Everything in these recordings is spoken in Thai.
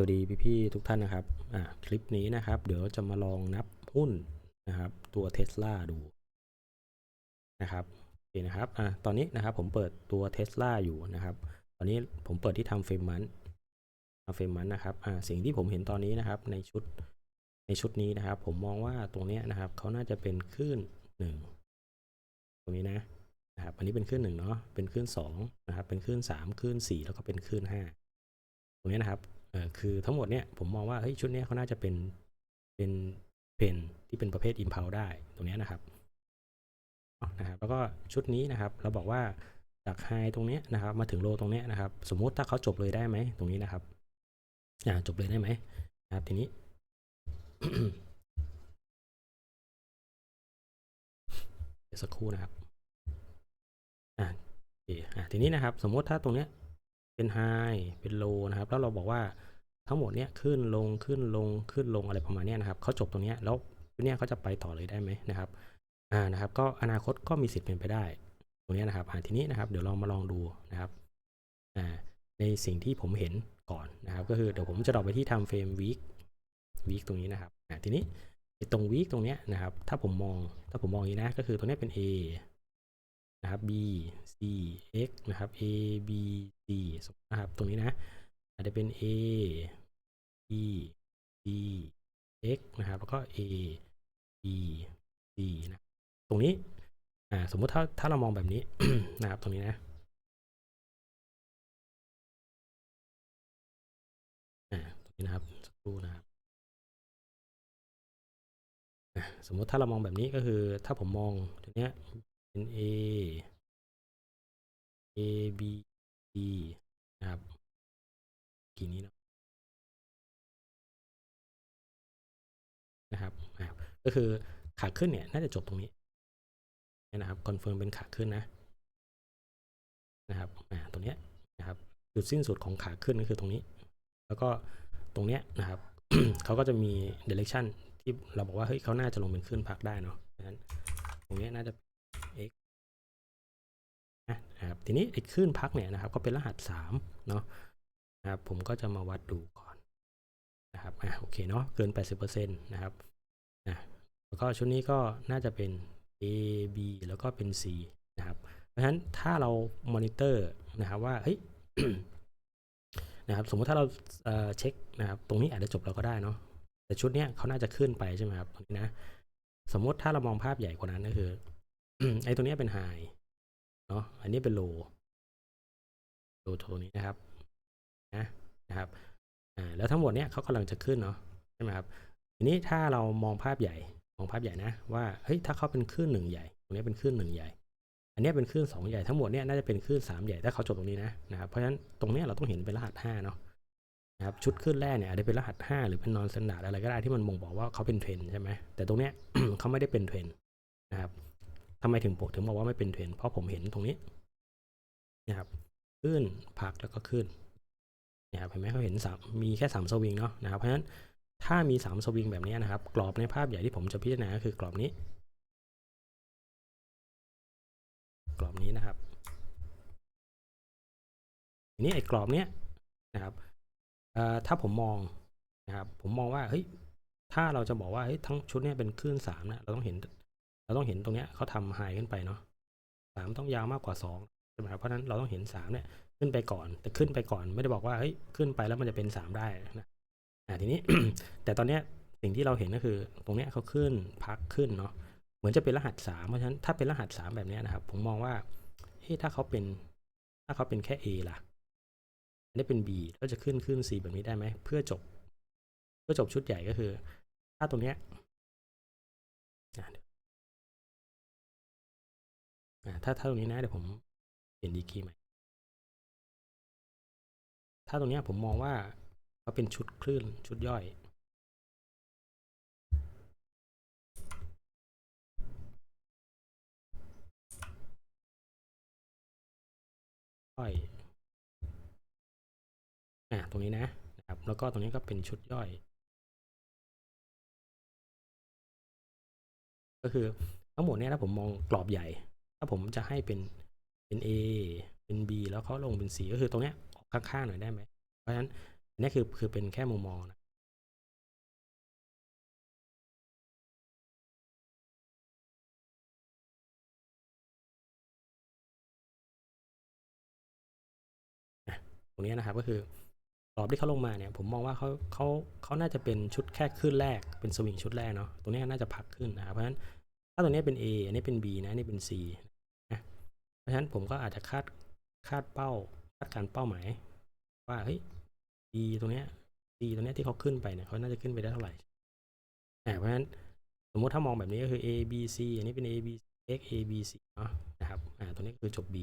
วัสดีพี่ๆทุกท่านนะครับคลิปนี้นะครับ เดี๋ยวจะมาลองนับหุ้นนะครับ ตัวเท s l a ดูนะครับโอเคนะครับอตอนนี้นะครับผมเปิดตัวเท s l a อยู่นะครับ ตอนนี้ผมเปิดที่ทำเฟรมมันทำเฟรมมันนะครับสิ่งที่ผมเห็นตอนนี้นะครับในชุดในชุดนี้นะครับ ผมมองว่าตรงนี้นะครับเขาน่าจะเป็นคลื่นหนึ่งตรงนี้นะนะครับ อันนี้เป็นคลื่นหนึ่งเนาะเป็นคลื่นสองนะครับ เป็นคลื่นสามคลื่นสี่แล้วก็เป็นคลื่นห้าตรงนี้นะครับ คือทั้งหมดเนี่ยผมมองว่าเฮ้ยชุดนี้เขาน่าจะเป็นเป็นเพนที่เป็นประเภท impulse ได้ตรงนี้นะครับนะครับ แล้วก็ชุดนี้นะครับเราบอกว่าจากไฮตรงนี้นะครับ มาถึงโลตรงนี้นะครับ สมมุติถ้าเขาจบเลยได้ไหมตรงนี้นะครับอ่าจบเลยได้ไหมนะครับ ทีนี้สักครู่นะครับอ่าโอเคอ่าทีนี้นะครับ สมมติถ้าตรงเนี้ย เป็นไฮเป็นโลนะครับ แล้วเราบอกว่าทั้งหมดเนี้ยขึ้นลงขึ้นลงขึ้นลงอะไรประมาณเนี้ยนะครับเขาจบตรงเนี้ยแล้วเนี้ยเขาจะไปต่อเลยได้ไหมนะครับอ่านะครับ ก็อนาคตก็มีสิทธิ์เป็นไปได้ ตรงเนี้ยนะครับอ่าทีนี้นะครับ เดี๋ยวเรามาลองดูนะครับอ่าในสิ่งที่ผมเห็นก่อนนะครับ ก็คือเดี๋ยวผมจะดรอปไปที่ทำเฟรมวีควีคตรงนี้นะครับอ่าทีนี้ตรงวีคตรงเนี้ยนะครับ ถ้าผมมองถ้าผมมองอย่างนี้นะก็คือตรงเนี้ยเป็น A นะครับ b c x นะครับ a b c สมมตินะครับตรงนี้นะ อาจจะเป็น a b c x นะครับ แล้วก็ a b c นะตรงนี้อ่าสมมุติถ้าถ้าเรามองแบบนี้นะครับตรงนี้นะอ่าตรงนี้นะครับสักครู่นะครับสมมุติถ้าเรามองแบบนี้ก็คือถ้าผมมองตรงเนี้ย เป็น A A B C นะครับกี่นี้เนาะนะครับอ่าก็คือขาขึ้นเนี่ยน่าจะจบตรงนี้นะครับคอนเฟิร์มเป็นขาขึ้นนะนะครับอ่าตรงเนี้ยนะครับจุดสิ้นสุดของขาขึ้นก็คือตรงนี้ แล้วก็ตรงเนี้ยนะครับเขาก็จะมี direction ที่เราบอกว่าเฮ้ยเขาน่าจะลงเป็นขึ้นพักได้เนาะดังนั้นตรงเนี้ยน่าจะ นะครับทีนี้ไอ้คลื่นพักเนี่ยนะครับก็เป็นรหัส3เนาะนะครับผมก็จะมาวัดดูก่อนนะครับอะโอเคเนาะเกิน 80%นะครับนะแล้วก็ชุดนี้ก็น่าจะเป็น A B แล้วก็เป็น C นะครับเพราะฉะนั้นถ้าเรามอนิเตอร์นะครับว่าเฮ้ยนะครับสมมติถ้าเราเอ่อเช็คนะครับตรงนี้อาจจะจบเราก็ได้เนาะแต่ชุดเนี้ยเขาน่าจะขึ้นไปใช่ไหมครับตรงนี้นะ สมมติถ้าเรามองภาพใหญ่กว่านั้นก็คือไอ้ตรงเนี้ยเป็นไฮ เนาะอันนี้เป็นโลโลโทนี้นะครับนะนะครับอ่าแล้วทั้งหมดเนี้ยเขากำลังจะขึ้นเนาะใช่ไหมครับทีนี้ถ้าเรามองภาพใหญ่มองภาพใหญ่นะว่าเฮ้ยถ้าเขาเป็นคลื่นหนึ่งใหญ่ตรงนี้เป็นคลื่นหนึ่งใหญ่ อันนี้เป็นคลื่นสองใหญ่ทั้งหมดเนี้ยน่าจะเป็นคลื่นสามใหญ่ถ้าเขาจบตรงนี้นะนะครับเพราะฉะนั้นตรงเนี้ยเราต้องเห็นเป็นรหัสห้าเนาะนะครับชุดคลื่นแรกเนี่ยอาจจะเป็นรหัสห้าหรือเป็นนอนสแตนดาร์ดอะไรก็ได้ที่มันบ่งบอกว่าเขาเป็นเทรนใช่ไหมแต่ตรงเนี้ยเขาไม่ได้เป็นเทรนนะครับ ทำไมถึงถึงบอกว่าไม่เป็นเทรนเพราะผมเห็นตรงนี้นะครับขึ้นพักแล้วก็ขึ้นนะครับเห็นไหมเขาเห็นสามมีแค่สามสวิงเนาะนะครับเพราะฉะนั้นถ้ามีสามสวิงแบบนี้นะครับ กรอบในภาพใหญ่ที่ผมจะพิจารณาก็คือกรอบนี้ กรอบนี้นะครับทีนี้ไอ้กรอบเนี้ยนะครับถ้าผมมองนะครับผมมองว่าเฮ้ยถ้าเราจะบอกว่าเฮ้ยทั้งชุดเนี้ยเป็นคลื่นสามนะเราต้องเห็น เราต้องเห็นตรงเนี้ยเขาทำไฮขึ้นไปเนาะสามต้องยาวมากกว่าสองใช่ไหมครับเพราะฉะนั้นเราต้องเห็นสามเนี่ยขึ้นไปก่อน แต่ขึ้นไปก่อนไม่ได้บอกว่าเฮ้ยขึ้นไปแล้วมันจะเป็นสามได้นะอ่าทีนี้ แต่ตอนเนี้ยสิ่งที่เราเห็นก็คือ ตรงเนี้ยเขาขึ้นพักขึ้นเนาะเหมือนจะเป็นรหัสสามเพราะฉะนั้นถ้าเป็นรหัสสามแบบเนี้ยนะครับ ผมมองว่าเฮ้ยถ้าเขาเป็นถ้าเขาเป็นแค่ A ล่ะอันนี้เป็น B ก็จะขึ้นขึ้น C แบบนี้ได้ไหมเพื่อจบเพื่อจบชุดใหญ่ก็คือ ถ้าตรงเนี้ย ถ้าถ้าตรงนี้นะเดี๋ยวผมเปลี่ยนดีกรีใหม่ ถ้าตรงนี้ผมมองว่าเขาเป็นชุดคลื่นชุดย่อยย่อยอะตรงนี้นะนะครับ แล้วก็ตรงนี้ก็เป็นชุดย่อย ก็คือทั้งหมดเนี่ยถ้าผมมองกรอบใหญ่ ถ้าผมจะให้เป็นเป็น A เป็น B แล้วเขาลงเป็น C ก็คือตรงเนี้ยออกข้างๆหน่อยได้ไหมเพราะฉะนั้นอันนี้คือคือเป็นแค่มุมมองนะตรงนี้นะครับก็คือกรอบที่เขาลงมาเนี่ยผมมองว่าเขาเขาเขาน่าจะเป็นชุดแค่ขึ้นแรกเป็นสวิงชุดแรกเนาะตรงนี้น่าจะพักขึ้นนะเพราะฉะนั้นถ้าตรงนี้เป็น A อันนี้เป็น B นะอันนี่เป็น C เพราะฉะนั้นผมก็อาจจะคาดคาดเป้าคาดการเป้าหมาย ว่าเฮ้ย B ตรงเนี้ย D ตรงเนี้ยที่เขาขึ้นไปเนี่ยเขาน่าจะขึ้นไปได้เท่าไหร่อ่เพราะฉะนั้นสมมติถ้ามองแบบนี้ก็คือ A B C อันนี้เป็น A B X A B C เนาะนะครับอ่าตรงนี้คือจบ B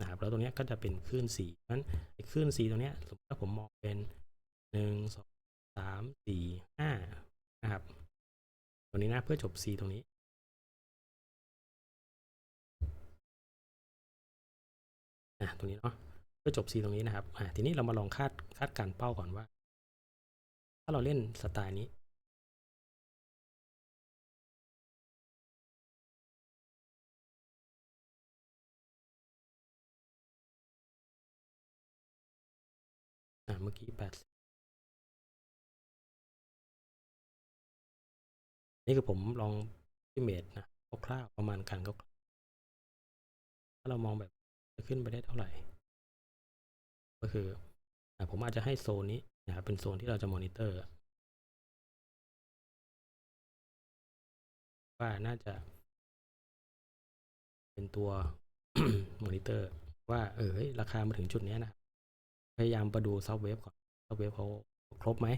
นะครับแล้วตรงเนี้ยก็จะเป็นคลื่น C เพราะฉะนั้นไอ้คลื่น C ตรงเนี้ยสมมติถ้าผมมองเป็นหนึ่งสองสามสี่ห้านะครับ ตรงนี้นะเพื่อจบ C ตรงนี้ อะตรงนี้เนาะเพื่อจบ C ตรงนี้นะครับอะทีนี้เรามาลองคาดคาดการเป้าก่อนว่า ถ้าเราเล่นสไตล์นี้เมื่อกี้แปดนี่คือผมลองที่เมดนะคร่าวๆประมาณการก็ถ้าเรามองแบบ ขึ้นไปได้เท่าไหร่ ก็คือผมอาจจะให้โซนนี้นะครับเป็นโซนที่เราจะมอนิเตอร์ว่าน่าจะ เป็นตัวมอนิเตอร์ ว่าเออราคามาถึงจุดนี้นะ พยายามไปดูซับเวฟก่อนซับเวฟเขาครบไหม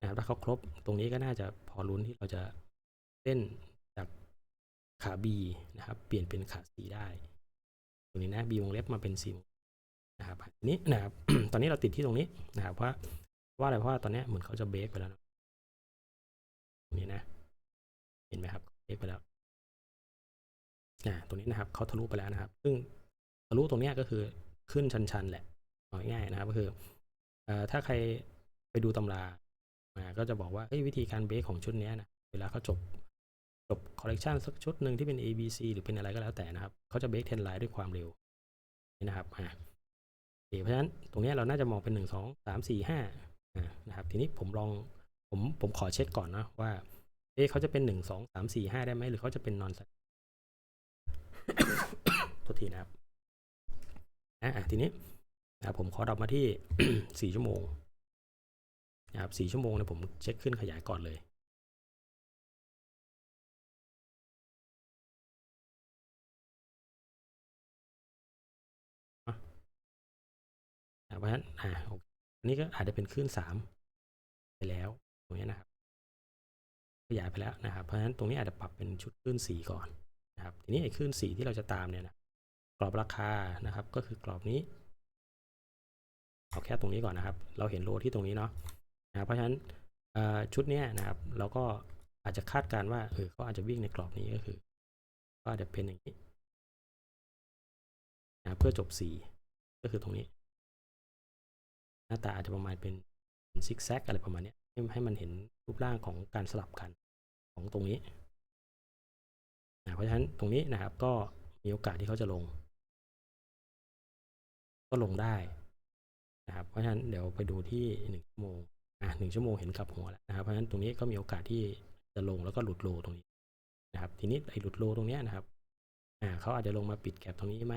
นะครับถ้าเขาครบตรงนี้ก็น่าจะพอลุ้นที่เราจะเล่นจากขา B นะครับ เปลี่ยนเป็นขา C ได้ รงนี้นะ B วงเล็บมาเป็น C นะครับทีนี้นะครับ ตอนนี้เราติดที่ตรงนี้นะครับเพราะว่าอะไรเพราะว่าตอนนี้เหมือนเขาจะเบรกไปแล้วนะตรงนี้นะ เห็นไหมครับเบรกไปแล้วอ่าตรงนี้นะครับเขาทะลุไปแล้วนะครับ ซึ่งทะลุตรงนี้ก็คือขึ้นชันๆแหละง่ายๆนะครับ ก็คืออถ้าใครไปดูตำรามาก็จะบอกว่าวิธีการเบรกของชุดนี้นะเวลาเขาจบ จบคอลเลกชันสักชุดหนึ่งที่เป็น A B C หรือเป็นอะไรก็แล้วแต่นะครับเขาจะเบรกเทนไลน์ด้วยความเร็วนี่นะครับอ่าเคเพราะฉะนั้นตรงนี้เราน่าจะมองเป็นหนึ่งสองสามสี่ห้าอ่านะครับทีนี้ผมลองผมผมขอเช็คก่อนนะว่าเอ๊ะเขาจะเป็นหนึ่งสองสามสี่ห้าได้ไหมหรือเขาจะเป็นนอนโทษทีนะครับอ่าทีนี้นะครับผมขอดับมาที่สี่ชั่วโมงนะครับสี่ชั่วโมงเนี่ยผมเช็คขึ้นขยายก่อนเลย เพราะฉะนั้นอ่าโอเคอันนี้ก็อาจจะเป็นคลื่นสามไปแล้วตรงนี้นะครับขยายไปแล้วนะครับ เพราะฉะนั้นตรงนี้อาจจะปรับเป็นชุดคลื่นสี่ก่อนนะครับ ทีนี้ไอ้คลื่นสี่ที่เราจะตามเนี่ยนะกรอบราคานะครับ ก็คือกรอบนี้เอาแค่ตรงนี้ก่อนนะครับ เราเห็นโลที่ตรงนี้เนาะนะเพราะฉะนั้นอ่อชุดเนี้ยนะครับ เราก็อาจจะคาดการณ์ว่าเออเขาอาจจะวิ่งในกรอบนี้ก็คือก็อาจจะเป็นอย่างนี้นะเพื่อจบสีก็คือตรงนี้ หน้าตาอาจจะประมาณเป็นซิกแซกอะไรประมาณนี้ให้ให้มันเห็นรูปร่างของการสลับกันของตรงนี้นะเพราะฉะนั้นตรงนี้นะครับก็มีโอกาสที่เขาจะลง ก็ลงได้นะครับเพราะฉะนั้นเดี๋ยวไปดูที่หนึ่งชั่วโมงอะหนึ่งชั่วโมงเห็นกลับหัวแล้วนะครับ เพราะฉะนั้นตรงนี้ก็มีโอกาสที่จะลงแล้วก็หลุดโลตรงนี้นะครับ ทีนี้ไอ้หลุดโลตรงนี้นะครับอ่าเขาอาจจะลงมาปิดแก็บตรงนี้ไหม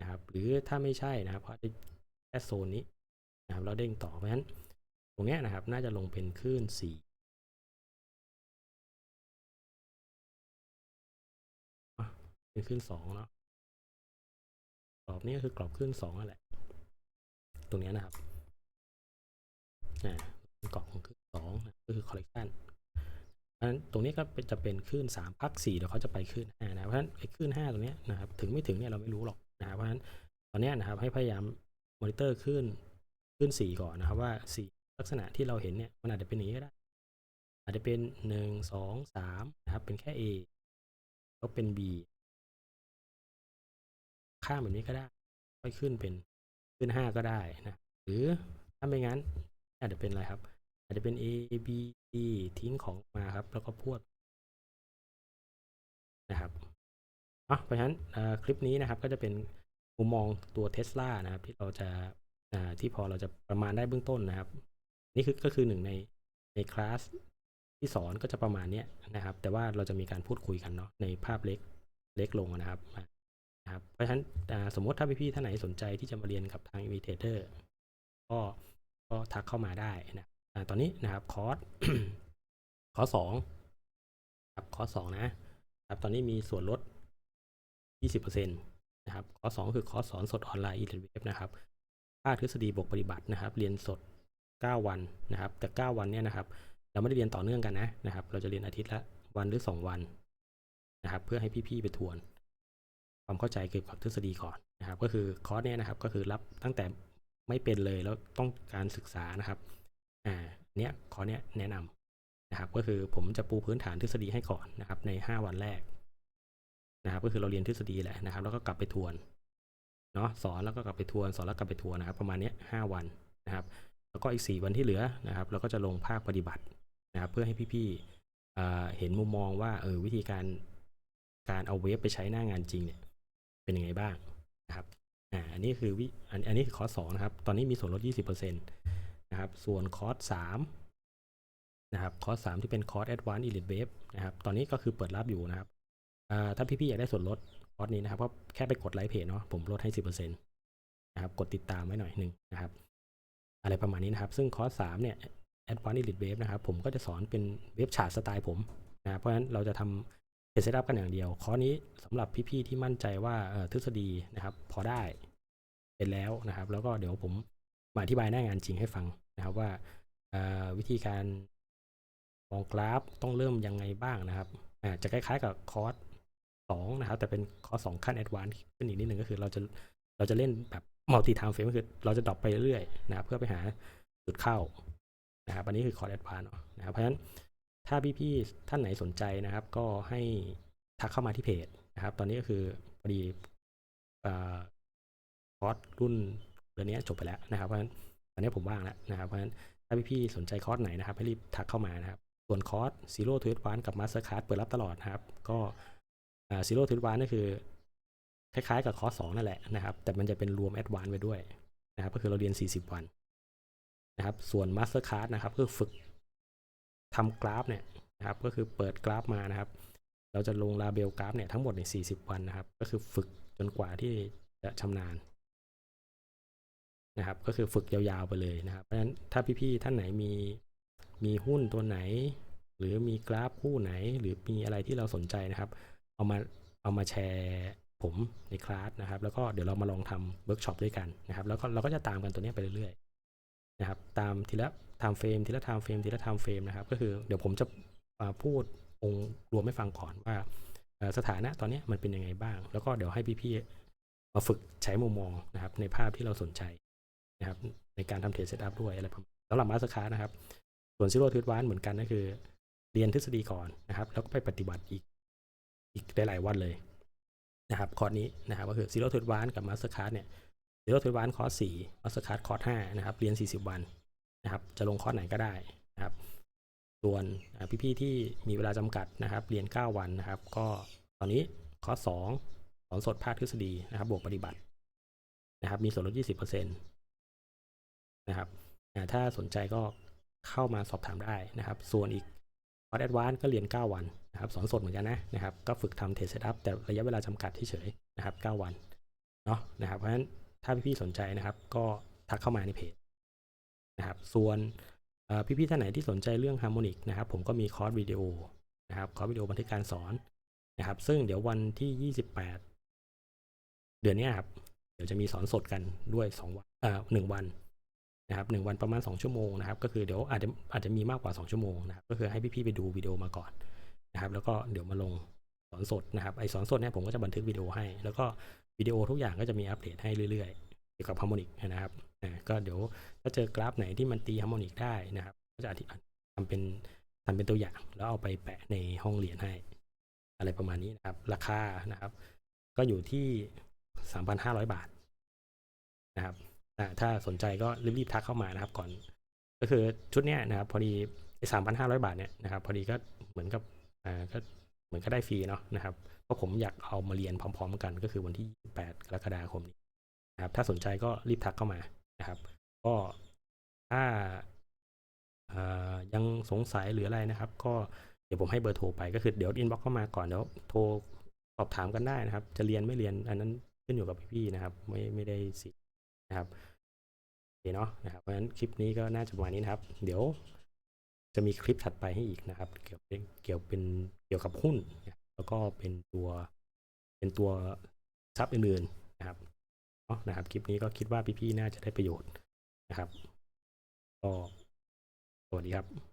นะครับ หรือถ้าไม่ใช่นะครับเขาจะแค่โซนนี้ นะครับแล้วเด้งต่อเพราะฉะนั้นตรงนี้นะครับน่าจะลงเป็นคลื่นสี่เป็นคลื่นสองเนาะกรอบนี้ก็คือกรอบคลื่นสองนั่นแหละ ตรงนี้นะครับอ่กรอบของคลื่นสองนะก็คือคอลเลกชันเพราะฉะนั้นตรงนี้ก็จะเป็นคลื่นสามพักสี่เดี๋ยวเขาจะไปคลื่นห้านะเพราะฉะนั้นไอ้คลื่นห้าตรงนี้นะครับถึงไม่ถึงเนี่ยเราไม่รู้หรอกนะเพราะฉะนั้นตอนนี้นะครับให้พยายามมอนิเตอร์คลื่น คลื่นสี่ก่อนนะครับว่าสี่ลักษณะที่เราเห็นเนี่ยมันอาจจะเป็นอย่างนี้ก็ได้ อาจจะเป็นหนึ่งสองสามนะครับ เป็นแค่ A แล้วเป็น B ข้ามแบบนี้ก็ได้ค่อยขึ้นเป็นขึ้นห้าก็ได้นะหรือถ้าไม่งั้นอาจจะเป็นอะไรครับ อาจจะเป็น A B C ทิ้งของมาครับ แล้วก็พวดนะครับเพราะฉะนั้นคลิปนี้นะครับก็จะเป็นมุมมองตัวเท s l a นะครับ ที่เราจะ ที่พอเราจะประมาณได้เบื้องต้นนะครับ นี่คือก็คือหนึ่งในในคลาสที่สอนก็จะประมาณเนี้ยนะครับ แต่ว่าเราจะมีการพูดคุยกันเนาะในภาพเล็กเล็กลงนะครับนะครับเพราะฉะนั้นสมมติถ้าพี่ๆท่านไหนสนใจที่จะมาเรียนกับทาง Invitator ก็ก็ทักเข้ามาได้นะตอนนี้นะครับคอร์สคอร์สสองครับคอร์สสองนะครับตอนนี้มีส่วนลด 20%นะครับคอร์สสองคือคอร์สสอนสดออนไลน์อีเทเวนะครับ ภาคทฤษฎีบวกปฏิบัตินะครับ เรียนสด 9 วันนะครับ แต่ 9 วันเนี่ยนะครับ เราไม่ได้เรียนต่อเนื่องกันนะนะครับ เราจะเรียนอาทิตย์ละวันหรือ 2 วันนะครับ เพื่อให้พี่ๆไปทวน ความเข้าใจเกี่ยวกับทฤษฎีก่อนนะครับ ก็คือคอร์สเนี่ยนะครับ ก็คือรับตั้งแต่ไม่เป็นเลยแล้วต้องการศึกษานะครับ อ่า เนี้ยคอร์สเนี้ยแนะนำนะครับ ก็คือผมจะปูพื้นฐานทฤษฎีให้ก่อนนะครับ ใน 5 วันแรกนะครับ ก็คือเราเรียนทฤษฎีแหละนะครับ แล้วก็กลับไปทวน เนาะสอนแล้วก็กลับไปทวนสอนแล้วกลับไปทวนนะครับ ประมาณนี้ห้าวันนะครับ แล้วก็อีก 4 วันที่เหลือนะครับ เราก็จะลงภาคปฏิบัตินะครับ เพื่อให้พี่ๆอ่เห็นมุมมองว่าเออวิธีการการเอาเวฟไปใช้หน้างานจริงเนี่ยเป็นยังไงบ้างนะครับอ่าอันนี้คือวิอันอันนี้คือคอร์สสองนะครับ ตอนนี้มีส่วนลด 20%นะครับ ส่วนคอร์สสามนะครับคอร์สสามที่เป็นคอร์ส Advanced Elite Wave นะครับ ตอนนี้ก็คือเปิดรับอยู่นะครับอ่าถ้าพี่ๆอยากได้ส่วนลด อสนี้นะครับก็แค่ไปกดไลค์เพจเนาะผมลดให้ 10%นะครับกดติดตามไว้หน่อยหนึ่งนะครับ อะไรประมาณนี้นะครับ ซึ่งคอร์สสามเนี่ย Advanced Elite Wave นะครับ ผมก็จะสอนเป็นเว็บฉาดสไตล์ผมนะครับเพราะฉะนั้นเราจะทำเซตอัพกันอย่างเดียว คอร์สนี้สำหรับพี่ๆที่มั่นใจว่าทฤษฎีนะครับ พอได้เป็นแล้วนะครับ แล้วก็เดี๋ยวผมมาอธิบายหน้างานจริงให้ฟังนะครับว่าวิธีการมองกราฟต้องเริ่มยังไงบ้างนะครับจะคล้ายๆกับคอร์ส สองนะครับแต่เป็นคอร์สสองขั้น Advanced ขึ้นอีกนิดหนึ่งก็คือเราจะเราจะเล่นแบบมัลติ i ท e เฟรมก็คือเราจะดรอปไปเรื่อยๆนะครับเพื่อไปหาจุดเข้านะครับอันนี้คือคอร์ดแอดวานนะครับเพราะฉะนั้นถ้าพี่ๆท่านไหนสนใจนะครับ ก็ให้ทักเข้ามาที่เพจนะครับ ตอนนี้ก็คือพอดีคอร์สรุ่นเดือนนี้จบไปแล้วนะครับเพราะฉะนั้นตอนนี้ผมว่างแล้วนะครับเพราะฉะนั้นถ้าพี่ๆสนใจคอร์สไหนนะครับให้รีบทักเข้ามานะครับ ส่วนคอร์สซีโร่ทวิตวานกับมาสเตอร์คาร์ดเปิดรับตลอดนะครับ ก็ ซีโร่ทวิตวานก็คือคล้ายๆกับคอร์สสองนั่นแหละนะครับ แต่มันจะเป็นรวมแอดวานไว้ด้วยนะครับก็คือเราเรียน 40 วันนะครับ ส่วน Master Class นะครับก็ฝึกทำกราฟเนี่ยนะครับ ก็คือเปิดกราฟมานะครับ เราจะลงลาเบลกราฟเนี่ยทั้งหมดใน40 วันนะครับ ก็คือฝึกจนกว่าที่จะชำนาญนะครับ ก็คือฝึกยาวๆไปเลยนะครับ เพราะฉะนั้นถ้าพี่ๆท่านไหนมีมีหุ้นตัวไหน หรือมีกราฟคู่ไหน หรือมีอะไรที่เราสนใจนะครับ เอามาเอามาแชร์ผมในคลาสนะครับ แล้วก็เดี๋ยวเรามาลองทำเวิร์กช็อปด้วยกันนะครับ แล้วก็เราก็จะตามกันตัวนี้ไปเรื่อยๆนะครับ ตามทีละไทม์เฟรมทีละไทม์เฟรมทีละไทม์เฟรมนะครับ ก็คือเดี๋ยวผมจะพูดองค์รวมให้ฟังก่อนว่าสถานะตอนนี้มันเป็นยังไงบ้าง แล้วก็เดี๋ยวให้พี่ๆมาฝึกใช้มุมมองนะครับ ในภาพที่เราสนใจนะครับ ในการทำเทรดเซตอัพด้วยอะไรประมาณสำหรับมาสคานะครับ ส่วนซิโร่ทวิตวานเหมือนกันก็คือ เรียนทฤษฎีก่อนนะครับ แล้วก็ไปปฏิบัติอีก อีกหลายๆวันเลยนะครับคอร์สนี้นะครับก็คือ Zero to Advance กับ Mastercard เนี่ย Zero to Advance คอร์ส4 Mastercard คอร์ส5นะครับเรียน 40 วันนะครับจะลงคอร์สไหนก็ได้นะครับส่วนพี่ๆที่มีเวลาจำกัดนะครับเรียน 9 วันนะครับ ก็ตอนนี้คอร์ส2สอนสดภาคทฤษฎีนะครับบวกปฏิบัตินะครับมีส่วนลด 20%นะครับถ้าสนใจก็เข้ามาสอบถามได้นะครับ ส่วนอีก อร์สแอดวานก็เรียน 9 วันนะครับสอนสดเหมือนกันนะนะครับก็ฝึกทำเทสเซตอัพแต่ระยะเวลาจำกัดเฉยๆนะครับ 9 วันเนาะนะครับเพราะฉะนั้นถ้าพี่ๆสนใจนะครับ ก็ทักเข้ามาในเพจนะครับส่วนพี่ๆท่านไหนที่สนใจเรื่องฮาร์โมนิกนะครับผมก็มีคอร์สวิดีโอนะครับคอร์สวิดีโอบันทึกการสอนนะครับ ซึ่งเดี๋ยววันที่ 28 เดือนนี้ครับเดี๋ยวจะมีสอนสดกันด้วย 2 วันเอ่อหนึ่งวัน นะครับหนึ่งวันประมาณ 2 ชั่วโมงนะครับก็คือเดี๋ยวอาจจะอาจจะมีมากกว่า 2 ชั่วโมงนะครับก็คือให้พี่ๆไปดูวิดีโอมาก่อนนะครับแล้วก็เดี๋ยวมาลงสอนสดนะครับไอสอนสดเนี่ยผมก็จะบันทึกวิดีโอให้ แล้วก็วิดีโอทุกอย่างก็จะมีอัปเดตให้เรื่อยๆเกี่ยวกับฮาร์โมนิกนะครับอ่าก็เดี๋ยวถ้าเจอกราฟไหนที่มันตีฮาร์โมนิกได้นะครับก็จะอธิทำเป็นทำเป็นตัวอย่าง แล้วเอาไปแปะในห้องเรียนให้ อะไรประมาณนี้นะครับ ราคานะครับ ก็อยู่ที่ 3,500 บาทนะครับ ถ้าสนใจก็รีบๆทักเข้ามานะครับก่อน ก็คือชุดเนี้ยนะครับ พอดีสามพันห้าร้อยบาทเนี่ยนะครับ พอดีก็เหมือนกับอ่าก็เหมือนก็ได้ฟรีเนาะนะครับเพราะผมอยากเอามาเรียนพร้อม ๆ กันก็คือวันที่8กรกฎาคมนี้นะครับถ้าสนใจก็รีบทักเข้ามานะครับ ก็ถ้าอ่อยังสงสัยหรืออะไรนะครับ ก็เดี๋ยวผมให้เบอร์โทรไปก็คือเดี๋ยวอินบ็อกเข้ามาก่อนเดี๋ยวโทรสอบถามกันได้นะครับ จะเรียนไม่เรียนอันนั้นขึ้นอยู่กับพี่ๆนะครับ ไม่ไม่ได้สิ นะครับโอเคเนาะนะครับเพราะฉะนั้นคลิปนี้ก็น่าจะประมาณนี้นะครับ เดี๋ยวจะมีคลิปถัดไปให้อีกนะครับ เกี่ยวเป็นเกี่ยวเป็นเกี่ยวกับหุ้น แล้วก็เป็นตัวเป็นตัวทรัพย์อื่นๆนะครับเนาะนะครับคลิปนี้ก็คิดว่าพี่ๆน่าจะได้ประโยชน์นะครับก็สวัสดีครับ